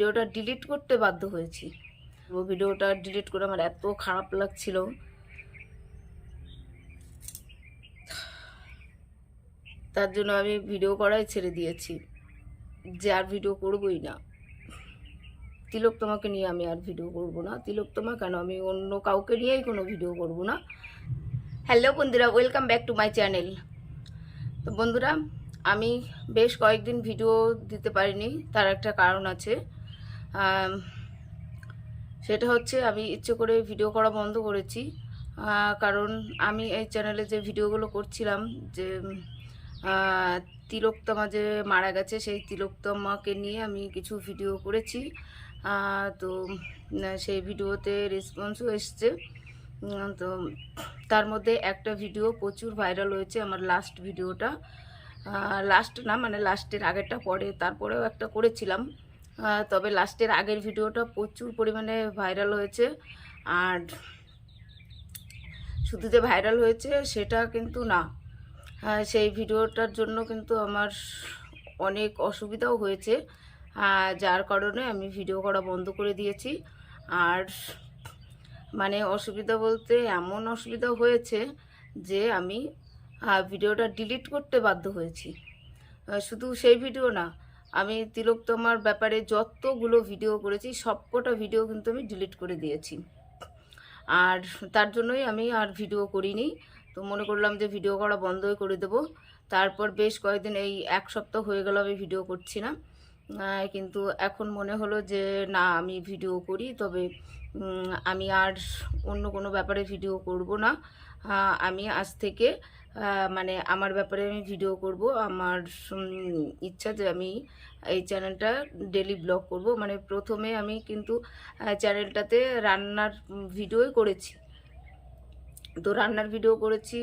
ভিডিওটা ডিলিট করতে বাধ্য হয়েছি। ও ভিডিওটা ডিলিট করে আমার এত খারাপ লাগছিল। তার জন্য আমি ভিডিও করাই ছেড়ে দিয়েছি। যে আর ভিডিও করবই না। তিলক তোমাকে নিয়ে আমি আর ভিডিও করব না। তিলক তোমা কেন? আমি অন্য কাউকে নিয়েই কোনো ভিডিও করব না। হ্যালো বন্ধুরা welcome back to my channel তো বন্ধুরা, আমি বেশ কয়েকদিন ভিডিও দিতে পারিনি। তার একটা কারণ আছে। সেটা হচ্ছে আমি ইচ্ছে করে ভিডিও করা বন্ধ করেছি। কারণ আমি এই চ্যানেলে যে ভিডিওগুলো করছিলাম যে আহ, তিলোত্তমা যে মারা গেছে সেই তিলোত্তমাকে নিয়ে আমি কিছু ভিডিও করেছি। তো সেই ভিডিওতে রেসপন্সও এসছে। তো তার মধ্যে একটা ভিডিও প্রচুর ভাইরাল হয়েছে আমার লাস্ট ভিডিওটা লাস্ট না মানে লাস্টের আগেরটা পরে তারপরেও একটা করেছিলাম। তবে লাস্টের আগের ভিডিওটা প্রচুর পরিমাণে ভাইরাল হয়েছে। আর শুধু যে ভাইরাল হয়েছে, সেটা কিন্তু না। সেই ভিডিওটার জন্য কিন্তু আমার অনেক অসুবিধাও হয়েছে। যার কারণে আমি ভিডিও করা বন্ধ করে দিয়েছি। আর মানে অসুবিধা বলতে এমন অসুবিধা হয়েছে যে আমি ভিডিওটা ডিলিট করতে বাধ্য হয়েছি। শুধু সেই ভিডিও না আমি তিলোত্তমার ব্যাপারে যতগুলো ভিডিও করেছি, সবকটা ভিডিও কিন্তু আমি ডিলিট করে দিয়েছি। আর তার জন্যই আমি আর ভিডিও করিনি। তো মনে করলাম যে ভিডিও করা বন্ধই করে দেব। তারপর বেশ কয়েকদিন এই এক সপ্তাহ হয়ে গেল আমি ভিডিও করছি না। কিন্তু এখন মনে হলো যে না, আমি ভিডিও করি। তবে আমি আর অন্য কোনো ব্যাপারে ভিডিও করব না। আমি আজ থেকে মানে আমার ব্যাপারে আমি ভিডিও করব। আমার ইচ্ছা যে আমি এই চ্যানেলটা ডেলি ব্লগ করব। মানে প্রথমে আমি কিন্তু চ্যানেলটাতে রান্নার ভিডিওই করেছি। তো রান্নার ভিডিও করেছি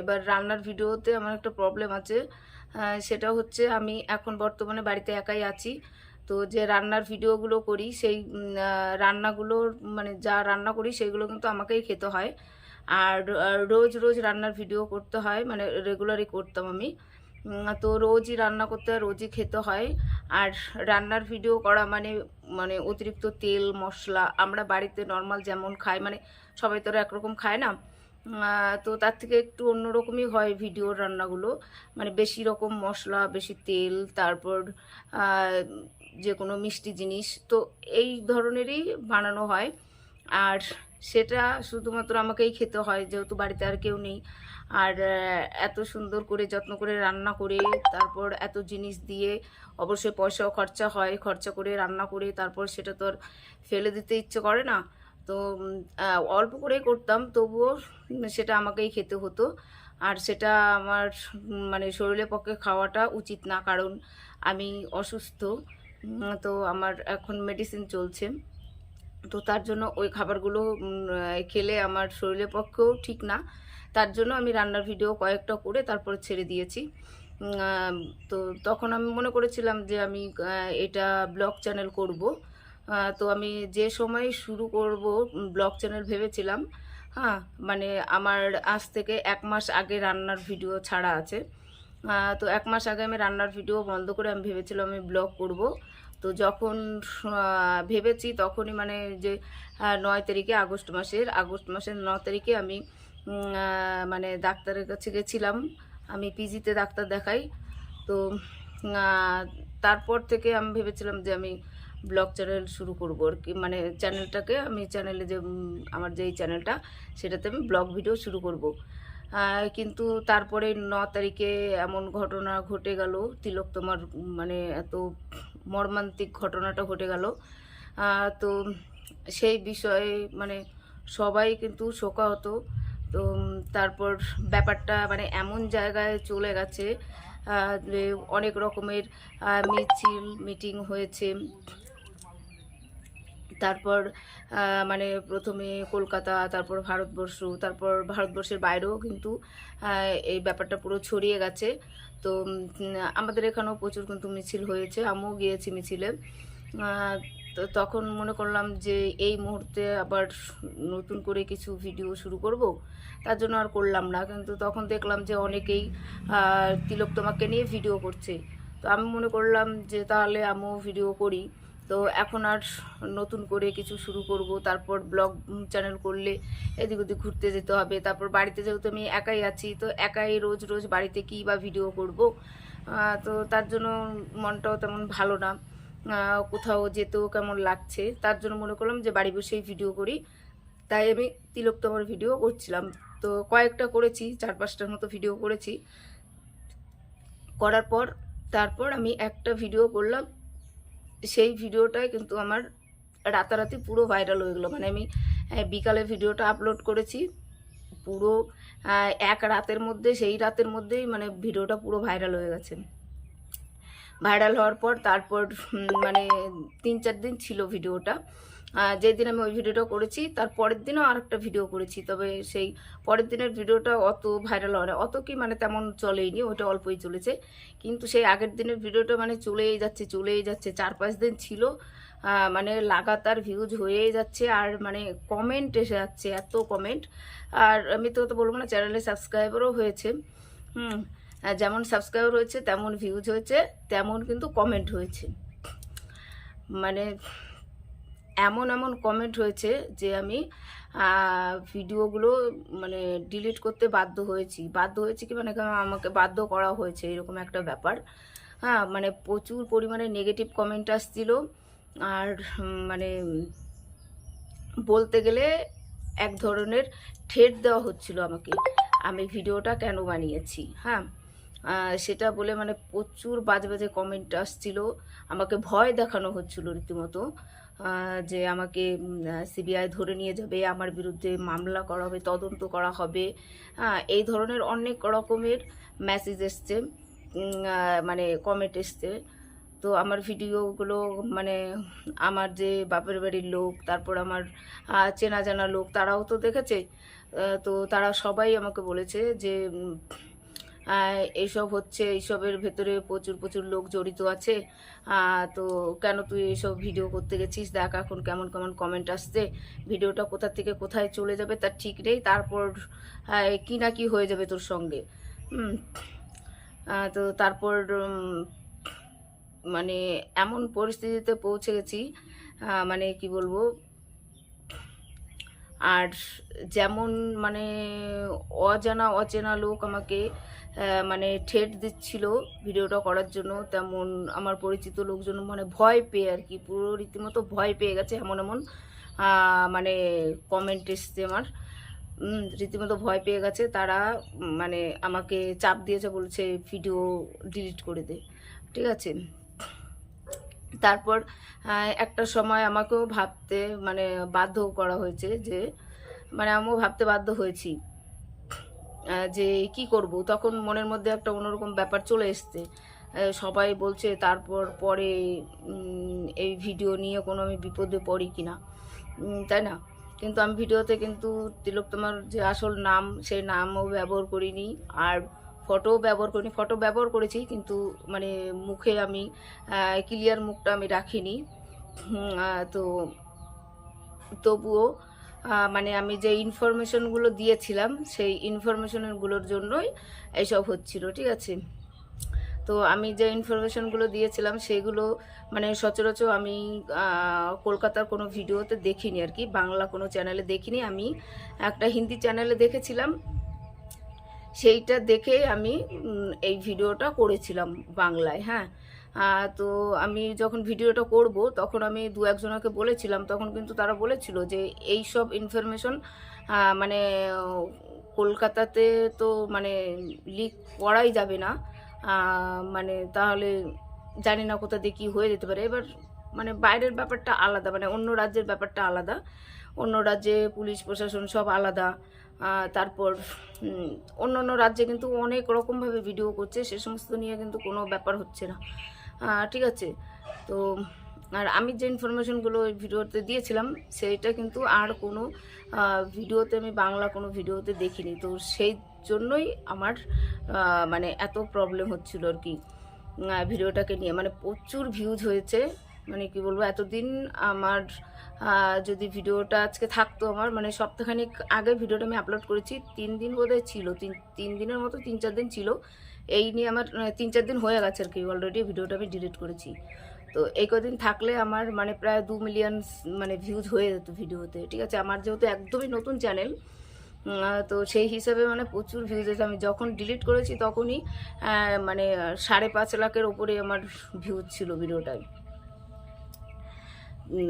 এবার রান্নার ভিডিওতে আমার একটা প্রবলেম আছে। সেটা হচ্ছে আমি এখন বর্তমানে বাড়িতে একাই আছি। তো যে রান্নার ভিডিওগুলো করি, সেই রান্নাগুলোর মানে যা রান্না করি সেগুলো কিন্তু আমাকেই খেতে হয়। আর রোজ রোজ রান্নার ভিডিও করতে হয় মানে রেগুলারই করতাম আমি। তো রোজই রান্না করতে হয়, রোজই খেতে হয়। আর রান্নার ভিডিও করা মানে মানে অতিরিক্ত তেল, মশলা, আমরা বাড়িতে নর্মাল যেমন খাই মানে সবাই তো একরকম খায় না। তো তার থেকে একটু অন্যরকমই হয় ভিডিওর রান্নাগুলো। মানে বেশি রকম মশলা, বেশি তেল, তারপর যে কোনো মিষ্টি জিনিস। তো এই ধরনেরই বানানো হয়। আর সেটা শুধুমাত্র আমাকেই খেতে হয়, যেহেতু বাড়িতে আর কেউ নেই। আর এত সুন্দর করে যত্ন করে রান্না করে, তারপর এত জিনিস দিয়ে অবশ্যই পয়সাও খরচা হয়, খরচা করে রান্না করে, তারপর সেটা তো আর ফেলে দিতে ইচ্ছে করে না। তো অল্প করেই করতাম, তবুও সেটা আমাকেই খেতে হতো। আর সেটা আমার মানে শরীরের পক্ষে খাওয়াটা উচিত না, কারণ আমি অসুস্থ। তো আমার এখন মেডিসিন চলছে। তো তার জন্য ওই খাবারগুলো খেলে আমার শরীরের পক্ষেও ঠিক না। তার জন্য আমি রান্নার ভিডিও কয়েকটা করে তারপরে ছেড়ে দিয়েছি। তো তখন আমি মনে করেছিলাম যে আমি এটা ব্লগ চ্যানেল করব। তো আমি যে সময় শুরু করব ব্লগ চ্যানেল ভেবেছিলাম হ্যাঁ মানে আমার আজ থেকে এক মাস আগে রান্নার ভিডিও ছাড়া আছে। তো এক মাস আগে আমি রান্নার ভিডিও বন্ধ করে আমি ভেবেছিলাম আমি ব্লগ করব। তো যখন ভেবেছি তখনই মানে যে নয় তারিখে আগস্ট মাসের আগস্ট মাসের ন তারিখে আমি মানে ডাক্তারের কাছে গেছিলাম। আমি পিজিতে ডাক্তার দেখাই। তো তারপর থেকে আমি ভেবেছিলাম যে আমি ব্লগ চ্যানেল শুরু করব আর কি। মানে চ্যানেলটাকে আমি চ্যানেলে যে আমার যেই চ্যানেলটা, সেটাতে আমি ব্লগ ভিডিও শুরু করব। কিন্তু তারপরে ন তারিখে এমন ঘটনা ঘটে গেল, তিলক তোমার মানে এত মর্মান্তিক ঘটনাটা ঘটে গেল। তো সেই বিষয়ে মানে সবাই কিন্তু শোকাহত। তো তারপর ব্যাপারটা মানে এমন জায়গায় চলে গেছে অনেক রকমের মিছিল, মিটিং হয়েছে। তারপর মানে প্রথমে কলকাতা, তারপর ভারতবর্ষ, তারপর ভারতবর্ষের বাইরেও কিন্তু এই ব্যাপারটা পুরো ছড়িয়ে গেছে। তো আমাদের এখানেও প্রচুর কিন্তু মিছিল হয়েছে, আমিও গিয়েছি মিছিলে। তো তখন মনে করলাম যে এই মুহূর্তে আবার নতুন করে কিছু ভিডিও শুরু করব, তার জন্য আর করলাম না। কিন্তু তখন দেখলাম যে অনেকেই তিলক তোমাকে নিয়ে ভিডিও করছে। তো আমি মনে করলাম যে তাহলে আমিও ভিডিও করি। তো এখন আর নতুন করে কিছু শুরু করব। তারপর ব্লগ চ্যানেল করলে এদিক ওদিক ঘুরতে যেতে হবে। তারপর বাড়িতে যেহেতু আমি একাই আছি, তো একাই রোজ রোজ বাড়িতে কী বা ভিডিও করব। তো তার জন্য মনটাও তেমন ভালো না। কোথাও যেতেও কেমন লাগছে। তার জন্য মনে করলাম যে বাড়ি বসেই ভিডিও করি। তাই আমি তিলোত্তমার ভিডিও করছিলাম। তো কয়েকটা করেছি, চার পাঁচটার মতো ভিডিও করেছি। করার পর, তারপর আমি একটা ভিডিও করলাম। সেই ভিডিওটাই কিন্তু আমার রাতারাতি পুরো ভাইরাল হয়ে গেলো। মানে আমি বিকালে ভিডিওটা আপলোড করেছি, পুরো এক রাতের মধ্যে, সেই রাতের মধ্যেই মানে ভিডিওটা পুরো ভাইরাল হয়ে গেছে। ভাইরাল হওয়ার পর তারপর মানে তিন চার দিন ছিল ভিডিওটা। যেদিন আমি ওই ভিডিওটা করেছি, তার পরের দিনও আর একটা ভিডিও করেছি। তবে সেই পরের দিনের ভিডিওটা অত ভাইরাল হয় না। অত কি মানে তেমন চলেইনি, ওটা অল্পই চলেছে। কিন্তু সেই আগের দিনের ভিডিওটা মানে চলেই যাচ্ছে চলেই যাচ্ছে। চার পাঁচ দিন ছিল মানে লাগাতার ভিউজ হয়েই যাচ্ছে আর মানে কমেন্ট এসে যাচ্ছে, এত কমেন্ট আর আমি তো বলব না চ্যানেলে সাবস্ক্রাইবারও হয়েছে। হুম যেমন সাবস্ক্রাইবার হয়েছে, তেমন ভিউজ হয়েছে, তেমন কিন্তু কমেন্ট হয়েছে। মানে এমন এমন কমেন্ট হয়েছে যে আমি ভিডিওগুলো মানে ডিলিট করতে বাধ্য হয়েছি। বাধ্য হয়েছি কি মানে আমাকে বাধ্য করা হয়েছে এরকম একটা ব্যাপার। হ্যাঁ মানে প্রচুর পরিমাণে নেগেটিভ কমেন্ট আসছিল। আর মানে বলতে গেলে এক ধরনের ঠেট দেওয়া হচ্ছিল আমাকে। আমি ভিডিওটা কেন বানিয়েছি? হ্যাঁ সেটা বলে মানে প্রচুর বাজে বাজে কমেন্ট আসছিল। আমাকে ভয় দেখানো হচ্ছিল রীতিমতো। যে আমাকে সিবিআই ধরে নিয়ে যাবে, আমার বিরুদ্ধে মামলা করা হবে, তদন্ত করা হবে হ্যাঁ এই ধরনের অনেক রকমের মেসেজ এসছে মানে কমেন্ট এসছে। তো আমার ভিডিওগুলো মানে আমার যে বাপের বাড়ির লোক, তারপর আমার চেনা জানা লোক, তারাও তো দেখেছে। তো তারা সবাই আমাকে বলেছে যে এইসব হচ্ছে এইসবের ভেতরে প্রচুর প্রচুর লোক জড়িত আছে। তো কেন তুই এইসব ভিডিও করতে গেছিস? দেখ এখন কেমন কেমন কমেন্ট আসছে। ভিডিওটা কোথা থেকে কোথায় চলে যাবে তার ঠিক নেই। তারপর কি না কি হয়ে যাবে তোর সঙ্গে? তো তারপর মানে এমন পরিস্থিতিতে পৌঁছে গেছি। মানে কি বলব? আর যেমন মানে অজানা অচেনা লোক আমাকে মানে ঠেট দিচ্ছিল ভিডিওটা করার জন্য। তেমন আমার পরিচিত লোকজন মানে ভয় পেয়ে আর কি, পুরো রীতিমতো ভয় পেয়ে গেছে এমন এমন মানে কমেন্ট এসছে আমার। রীতিমতো ভয় পেয়ে গেছে। তারা মানে আমাকে চাপ দিয়েছে, বলছে ভিডিও ডিলিট করে দে। ঠিক আছে? তারপর একটা সময় আমাকেও ভাবতে মানে বাধ্য করা হয়েছে যে মানে আমিও ভাবতে বাধ্য হয়েছি। যে কি করব? তখন মনের মধ্যে একটা অন্যরকম ব্যাপার চলে এসছে। সবাই বলছে, তারপর পরে এই ভিডিও নিয়ে কোনো আমি বিপদে পড়ি কি না তাই না? কিন্তু আমি ভিডিওতে কিন্তু তিলোত্তমার যে আসল নাম, সেই নামও ব্যবহার করিনি। আর ফটোও ব্যবহার করিনি। ফটো ব্যবহার করেছি, কিন্তু মানে মুখে আমি ক্লিয়ার মুখটা আমি রাখিনি। তো তবুও মানে আমি যে ইনফরমেশনগুলো দিয়েছিলাম, সেই ইনফরমেশনগুলোর জন্যই এইসব হচ্ছিল, ঠিক আছে? তো আমি যে ইনফরমেশনগুলো দিয়েছিলাম, সেগুলো মানে সচরাচর আমি কলকাতার কোনো ভিডিওতে দেখিনি আর কি, বাংলা কোনো চ্যানেলে দেখিনি। আমি একটা হিন্দি চ্যানেলে দেখেছিলাম, সেইটা দেখে আমি এই ভিডিওটা করেছিলাম বাংলায় হ্যাঁ? তো আমি যখন ভিডিওটা করব, তখন আমি দু একজনকে বলেছিলাম, তখন কিন্তু তারা বলেছিল যে এই সব ইনফরমেশন মানে কলকাতাতে তো মানে লিক করাই যাবে না। মানে তাহলে জানি না কোথা দিয়ে কী হয়ে যেতে পারে। এবার মানে বাইরের ব্যাপারটা আলাদা মানে অন্য রাজ্যের ব্যাপারটা আলাদা। অন্য রাজ্যে পুলিশ, প্রশাসন সব আলাদা। তারপর অন্য অন্য রাজ্যে কিন্তু অনেক রকমভাবে ভিডিও করছে, সে সমস্ত নিয়ে কিন্তু কোনো ব্যাপার হচ্ছে না। ঠিক আছে। তো, আর আমি যে ইনফরমেশনগুলো ওই ভিডিওতে দিয়েছিলাম, সেইটা কিন্তু আর কোনো ভিডিওতে আমি বাংলা কোনো ভিডিওতে দেখিনি। তো সেই জন্যই আমার মানে এত প্রবলেম হচ্ছিল আর কি ভিডিওটাকে নিয়ে। মানে প্রচুর ভিউজ হয়েছে মানে কি বলব, এতদিন আমার যদি ভিডিওটা আজকে থাকতো আমার মানে সপ্তাহখানিক আগে ভিডিওটা আমি আপলোড করেছি, তিন দিন বোধহয় ছিল, তিন তিন দিনের মতো, তিন, চার দিন ছিল। এই নিয়ে আমার তিন চার দিন হয়ে গেছে আর কি অলরেডি ভিডিওটা আমি ডিলিট করেছি। তো এই কদিন থাকলে আমার মানে প্রায় দু মিলিয়ন মানে ভিউজ হয়ে যেত ভিডিওতে ঠিক আছে? আমার যেহেতু একদমই নতুন চ্যানেল তো সেই হিসাবে মানে প্রচুর ভিউজ এসে আমি যখন ডিলিট করেছি তখনই মানে সাড়ে পাঁচ লাখের ওপরে আমার ভিউজ ছিল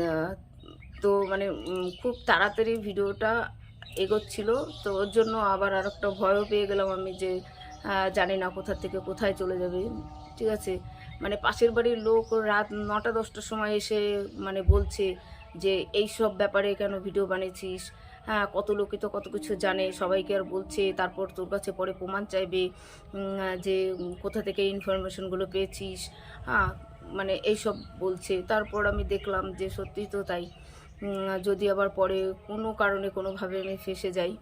আহ, তো মানে খুব তাড়াতাড়ি ভিডিওটা এগোচ্ছিল তো ওর জন্য আবার আর একটা ভয়ও পেয়ে গেলাম আমি যে জানি না কোথা থেকে কোথায় চলে যাবে। ঠিক আছে? মানে পাশের বাড়ির লোক রাত নটা, দশটার সময় এসে মানে বলছে যে, এই সব ব্যাপারে কেন ভিডিও বানিয়েছিস? হ্যাঁ কত লোকে তো কত কিছু জানে, সবাইকে আর বলছে। তারপর তোর কাছে পরে প্রমাণ চাইবে যে কোথা থেকে ইনফরমেশনগুলো পেয়েছিস। হ্যাঁ মানে এইসব বলছে। তারপর আমি দেখলাম যে, সত্যি তো তাই। যদি আবার পরে কোনো কারণে কোনোভাবে আমি ফেসে যাই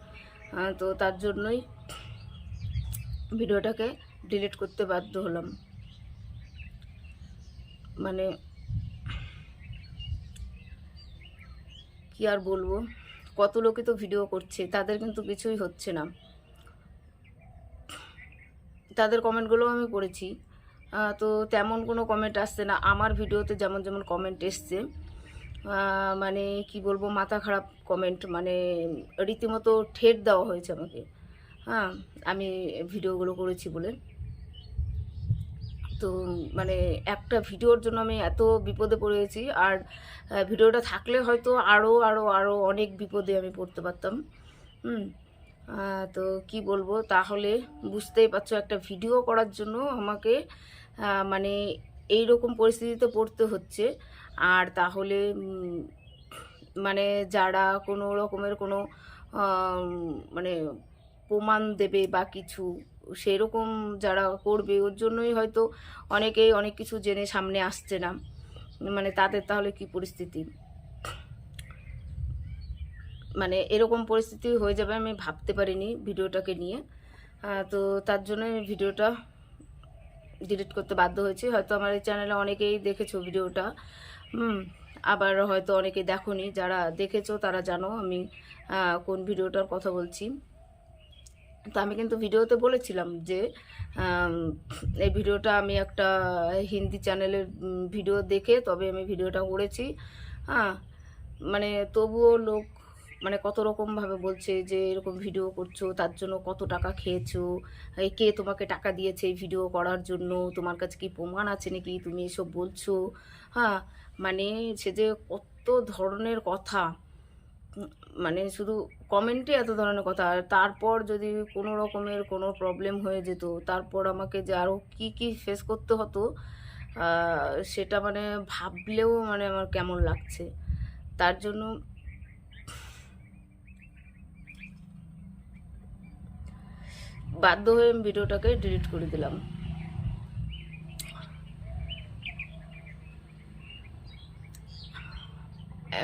তো তার জন্যই ভিডিওটাকে ডিলিট করতে বাধ্য হলাম। মানে কি আর বলব? কত লোকে তো ভিডিও করছে, তাদের কিন্তু কিছুই হচ্ছে না। তাদের কমেন্টগুলোও আমি পড়েছি। তো তেমন কোনো কমেন্ট আসছে না। আমার ভিডিওতে যেমন যেমন কমেন্ট এসছে মানে কি বলব, মাথা খারাপ কমেন্ট মানে রীতিমতো ঠেট দেওয়া হয়েছে আমাকে। হ্যাঁ আমি ভিডিওগুলো করেছি বলে। তো মানে একটা ভিডিওর জন্য আমি এত বিপদে পড়েছি, আর ভিডিওটা থাকলে হয়তো আরও আরও আরও অনেক বিপদে আমি পড়তে পারতাম। হুম তো কি বলব, তাহলে বুঝতেই পারছ একটা ভিডিও করার জন্য আমাকে মানে এই রকম পরিস্থিতিতে পড়তে হচ্ছে। আর তাহলে মানে যারা কোনো রকমের কোনো মানে প্রমাণ দেবে বা কিছু, সেরকম যারা করবে, ওর জন্যই হয়তো অনেকেই অনেক কিছু জেনে সামনে আসছে না। মানে তাদের তাহলে কি পরিস্থিতি? মানে এরকম পরিস্থিতি হয়ে যাবে আমি ভাবতে পারিনি ভিডিওটাকে নিয়ে। তো তার জন্য ভিডিওটা ডিলিট করতে বাধ্য হয়েছি। হয়তো আমার এই চ্যানেলে অনেকেই দেখেছ ভিডিওটা। আবার হয়তো অনেকে দেখোনি। যারা দেখেছ তারা জানো আমি কোন ভিডিওটার কথা বলছি। তো আমি কিন্তু ভিডিওতে বলেছিলাম যে এই ভিডিওটা আমি একটা হিন্দি চ্যানেলের ভিডিও দেখে তবে আমি ভিডিওটা করেছি। হ্যাঁ মানে তবুও লোক মানে কত রকমভাবে বলছে যে, এরকম ভিডিও করছ, তার জন্য কত টাকা খেয়েছো কে তোমাকে টাকা দিয়েছে এই ভিডিও করার জন্য, তোমার কাছে কি প্রমাণ আছে নাকি, তুমি এসব বলছো? হ্যাঁ মানে সে যে কত ধরনের কথা মানে শুধু কমেন্টে এত ধরনের কথা, আর তারপর যদি কোনো রকমের কোনো প্রবলেম হয়ে যেত, তারপর আমাকে যে আরও কী কী ফেস করতে হতো সেটা মানে ভাবলেও মানে আমার কেমন লাগছে। তার জন্য বাধ্য হয়ে আমি ভিডিওটাকে ডিলিট করে দিলাম।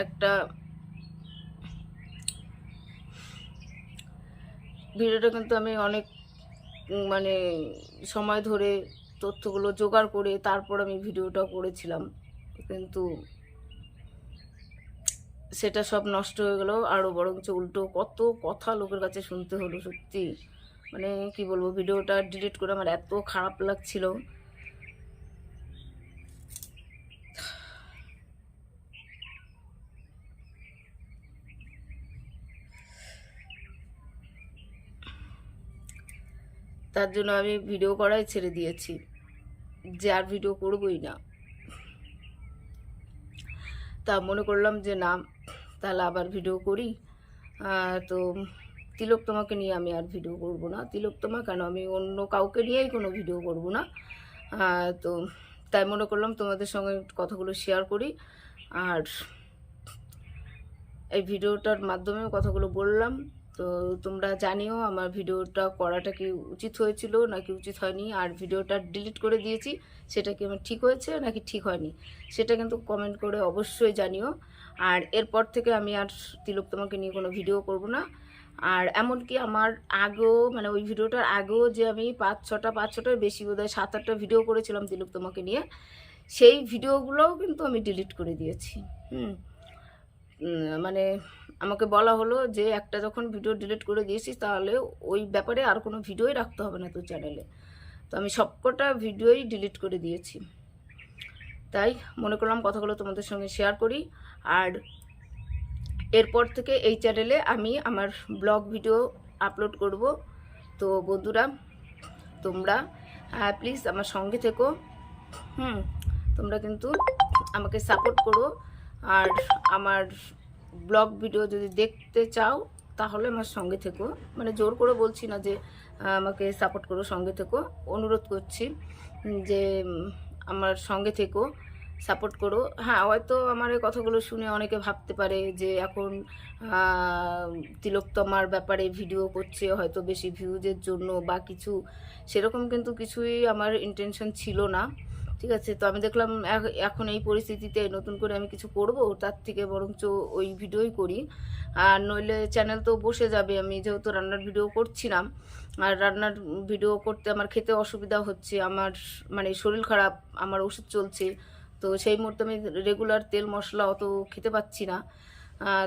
একটা ভিডিওটা কিন্তু আমি অনেক মানে সময় ধরে তথ্যগুলো জোগাড় করে তারপর আমি ভিডিওটা করেছিলাম। কিন্তু সেটা সব নষ্ট হয়ে গেল আরও বরঞ্চ উল্টো কত কথা লোকের কাছে শুনতে হলো সত্যি। মানে কি বলব, ভিডিওটা ডিলিট করে আমার এত খারাপ লাগছিল। তার জন্য আমি ভিডিও করাই ছেড়ে দিয়েছি। যে আর ভিডিও করবই না। তা মনে করলাম যে না, তাহলে আবার ভিডিও করি। তো তিলক তোমাকে নিয়ে আমি আর ভিডিও করব না। তিলক তোমা কেন? আমি অন্য কাউকে নিয়েই কোনো ভিডিও করব না। তো তাই মনে করলাম তোমাদের সঙ্গে কথাগুলো শেয়ার করি। আর এই ভিডিওটার মাধ্যমে কথাগুলো বললাম। তো তোমরা জানিও আমার ভিডিওটা করাটা কি উচিত হয়েছিল নাকি উচিত হয়নি, আর ভিডিওটা ডিলিট করে দিয়েছি, সেটা কি আমার ঠিক হয়েছে নাকি ঠিক হয়নি, সেটা কিন্তু কমেন্ট করে অবশ্যই জানিও। আর এরপর থেকে আমি আর তিলক তোমাকে নিয়ে কোনো ভিডিও করব না। আর এমনকি আমার আগেও মানে ওই ভিডিওটার আগেও যে আমি পাঁচ ছটা, পাঁচ ছটার বেশি বোধ হয় সাত আটটা ভিডিও করেছিলাম তিলক তোমাকে নিয়ে, সেই ভিডিওগুলোও কিন্তু আমি ডিলিট করে দিয়েছি। হুম মানে আমাকে বলা হলো যে, একটা যখন ভিডিও ডিলিট করে দিয়েছিস, তাহলে ওই ব্যাপারে আর কোনো ভিডিওই রাখতে হবে না তোর চ্যানেলে তো আমি সবকটা ভিডিওই ডিলিট করে দিয়েছি। তাই মনে করলাম কথাগুলো তোমাদের সঙ্গে শেয়ার করি। আর এরপর থেকে এই চ্যানেলে আমি আমার ব্লগ ভিডিও আপলোড করব। তো বন্ধুরা, তোমরা প্লিজ আমার সঙ্গে থেকো। হুম, তোমরা কিন্তু আমাকে সাপোর্ট করো। আর আমার ব্লগ ভিডিও যদি দেখতে চাও, তাহলে আমার সঙ্গে থেকো। মানে জোর করে বলছি না যে আমাকে সাপোর্ট করো, সঙ্গে থেকো। অনুরোধ করছি যে আমার সঙ্গে থেকো সাপোর্ট করো। হ্যাঁ হয়তো আমার এই কথাগুলো শুনে অনেকে ভাবতে পারে যে, এখন তিলোত্তমার ব্যাপারে ভিডিও করছে, হয়তো বেশি ভিউজের জন্য বা কিছু। সেরকম কিন্তু কিছুই আমার ইন্টেনশন ছিল না। ঠিক আছে? তো আমি দেখলাম এখন এই পরিস্থিতিতে নতুন করে আমি কিছু করব, তার থেকে বরঞ্চ ওই ভিডিওই করি। আর নইলে চ্যানেল তো বসে যাবে, আমি যেহেতু রান্নার ভিডিও করছিলাম। আর রান্নার ভিডিও করতে আমার খেতে অসুবিধা হচ্ছে, আমার মানে শরীর খারাপ, আমার ওষুধ চলছে। তো সেই মুহূর্তে আমি রেগুলার তেল মশলা অত খেতে পাচ্ছি না।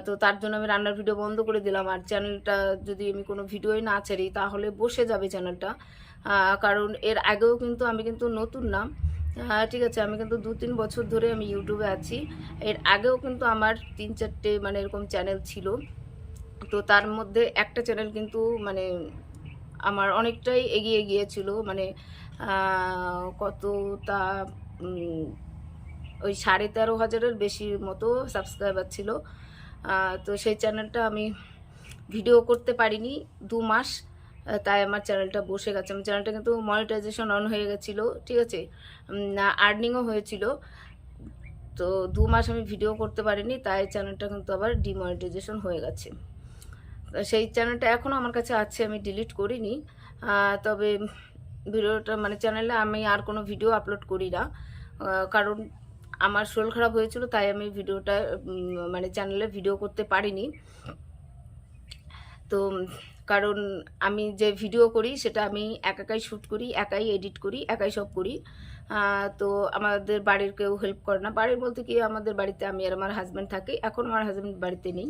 তো তার জন্য আমি রান্নার ভিডিও বন্ধ করে দিলাম। আর চ্যানেলটা যদি আমি কোনো ভিডিওই না ছাড়ি, তাহলে বসে যাবে চ্যানেলটা কারণ এর আগেও কিন্তু আমি কিন্তু নতুন না। আহ, ঠিক আছে আমি কিন্তু দু তিন বছর ধরে আমি ইউটিউবে আছি। এর আগেও কিন্তু আমার তিন চারটে মানে এরকম চ্যানেল ছিল। তো তার মধ্যে একটা চ্যানেল কিন্তু মানে আমার অনেকটাই এগিয়ে গিয়েছিল। মানে আহ, কত তা ওই সাড়ে তেরো হাজারের বেশি মতো সাবস্ক্রাইবার ছিল। তো সেই চ্যানেলটা আমি ভিডিও করতে পারিনি। দু মাস তাই আমার চ্যানেলটা বসে গেছে। আমার চ্যানেলটা কিন্তু মনিটাইজেশন অন হয়ে গেছিল, ঠিক আছে? আর্নিংও হয়েছিল। তো দু মাস আমি ভিডিও করতে পারিনি, তাই চ্যানেলটা কিন্তু আবার ডিমনিটাইজেশন হয়ে গেছে। সেই চ্যানেলটা এখনও আমার কাছে আছে, আমি ডিলিট করিনি। তবে ভিডিওটা মানে চ্যানেলে আমি আর কোনো ভিডিও আপলোড করি না। কারণ আমার শরীর খারাপ হয়েছিল, তাই আমি ভিডিওটা মানে চ্যানেলে ভিডিও করতে পারিনি। তো কারণ আমি যে ভিডিও করি সেটা আমি একাই শ্যুট করি, একাই এডিট করি, একাই সব করি। তো আমাদের বাড়ির কেউ হেল্প করে না। বাড়ির বলতে কি, আমাদের বাড়িতে আমি আর আমার হাজব্যান্ড থাকি। এখন আমার হাজব্যান্ড বাড়িতে নেই।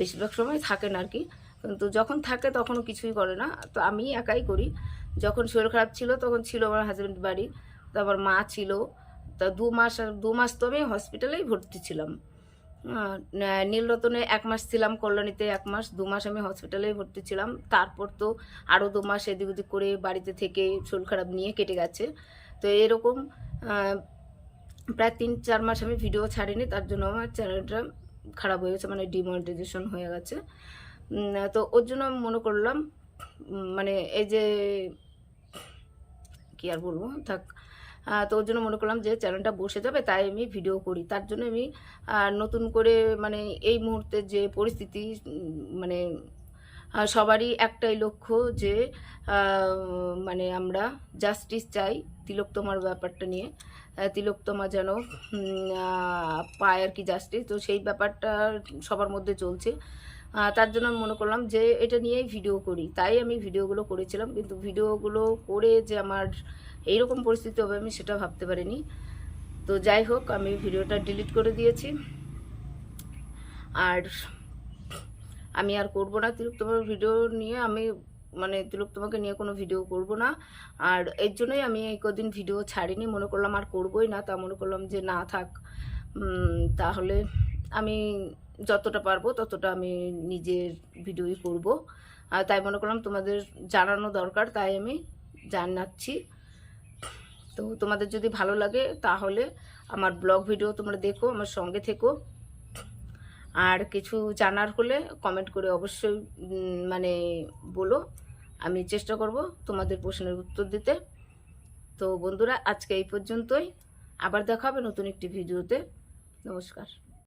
বেশিরভাগ সময় থাকেন আর কি। কিন্তু যখন থাকে তখনও কিছুই করে না। তো আমি একাই করি। যখন শরীর খারাপ ছিল তখন ছিল আমার হাজব্যান্ড বাড়ি। তো আমার মা ছিল। তা দু মাস দু মাস তো আমি হসপিটালেই ভর্তি ছিলাম। নীলরতনে এক মাস ছিলাম, কল্যাণীতে এক মাস, দু মাস আমি হসপিটালেই ভর্তি ছিলাম। তারপর তো আরও দু মাস এদিক ওদিক করে বাড়িতে থেকে শরীর খারাপ নিয়ে কেটে গেছে। তো এরকম প্রায় তিন, চার মাস আমি ভিডিও ছাড়িনি, তার জন্য আমার চ্যানেলটা খারাপ হয়ে গেছে মানে ডিমনিটাইজেশন হয়ে গেছে। তো ওর জন্য আমি মনে করলাম মানে এই যে, কি আর বলব, থাক। তো ওর জন্য মনে করলাম যে চ্যানেলটা বসে যাবে তাই আমি ভিডিও করি। তার জন্য আমি নতুন করে মানে এই মুহূর্তে যে পরিস্থিতি মানে সবারই একটাই লক্ষ্য যে মানে আমরা জাস্টিস চাই তিলোত্তমার ব্যাপারটা নিয়ে। আহ, তিলোত্তমা যেন পায় আর কি জাস্টিস তো সেই ব্যাপারটা সবার মধ্যে চলছে। তার জন্য আমি মনে করলাম যে এটা নিয়েই ভিডিও করি। তাই আমি ভিডিওগুলো করেছিলাম। কিন্তু ভিডিওগুলো করে যে আমার এইরকম পরিস্থিতি হবে, আমি সেটা ভাবতে পারিনি। তো যাই হোক, আমি ভিডিওটা ডিলিট করে দিয়েছি। আর আমি আর করব না তিলোত্তমার ভিডিও নিয়ে আমি মানে তিলোত্তমাকে নিয়ে কোনো ভিডিও করব না। আর এর জন্যই আমি এই কদিন ভিডিও ছাড়িনি, মনে করলাম আর করবই না, তা মনে করলাম যে না থাক তাহলে আমি যতটা পারব ততটা আমি নিজের ভিডিওই করব। আর তাই মনে করলাম তোমাদের জানানো দরকার, তাই আমি জানাচ্ছি। তো তোমাদের যদি ভালো লাগে তাহলে আমার ব্লগ ভিডিও তোমরা দেখো, আমার সঙ্গে থেকো। আর কিছু জানার হলে কমেন্ট করে অবশ্যই মানে বলো। আমি চেষ্টা করব তোমাদের প্রশ্নের উত্তর দিতে। তো বন্ধুরা, আজকে এই পর্যন্তই। আবার দেখা হবে নতুন একটি ভিডিওতে নমস্কার।